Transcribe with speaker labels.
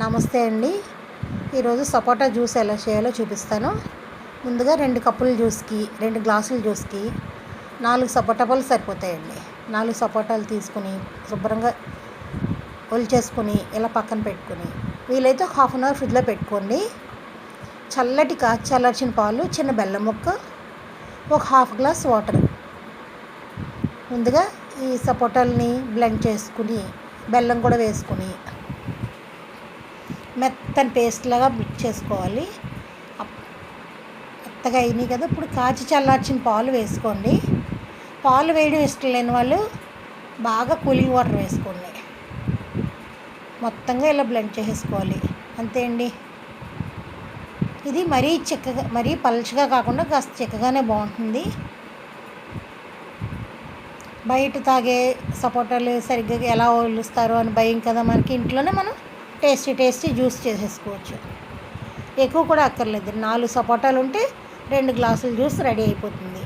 Speaker 1: నమస్తే అండి. ఈరోజు సపోటా జ్యూస్ ఎలా చేయాలో చూపిస్తాను. ముందుగా రెండు కప్పుల జ్యూస్కి రెండు గ్లాసుల జ్యూస్కి నాలుగు సపోటా పళ్ళు సరిపోతాయండి. నాలుగు సపోటాలు తీసుకుని శుభ్రంగా ఒలిచేసుకుని ఇలా పక్కన పెట్టుకుని వీలైతే హాఫ్ అన్ అవర్ ఫ్రిడ్జ్లో పెట్టుకోండి. చల్లటి కాచి చల్లార్చిన పాలు చిన్న బెల్లం ముక్క ఒక హాఫ్ గ్లాస్ వాటర్. ముందుగా ఈ సపోటాలని బ్లెండ్ చేసుకుని బెల్లం కూడా వేసుకుని మెత్తని పేస్ట్ లాగా మిక్స్ చేసుకోవాలి. మెత్తగా అయినాయి కదా ఇప్పుడు కాచి చల్లార్చిన పాలు వేసుకోండి. పాలు వేయడం ఇష్టం లేని వాళ్ళు బాగా కూలింగ్ వాటర్ వేసుకోండి. మొత్తంగా ఇలా బ్లెండ్ చేసేసుకోవాలి. అంతే అండి. ఇది మరీ చిక్కగా మరీ పలుచగా కాకుండా కాస్త చిక్కగానే బాగుంటుంది. బయట తాగే సపోటాలు సరిగ్గా ఎలా ఒలుస్తారో అని భయం కదా మనకి ఇంట్లోనే మనం టేస్టీ టేస్టీ జ్యూస్ చేసేసుకోవచ్చు. ఎక్కువ కూడా అక్కర్లేదు. నాలుగు సపోటాలు ఉంటే రెండు గ్లాసులు జ్యూస్ రెడీ అయిపోతుంది.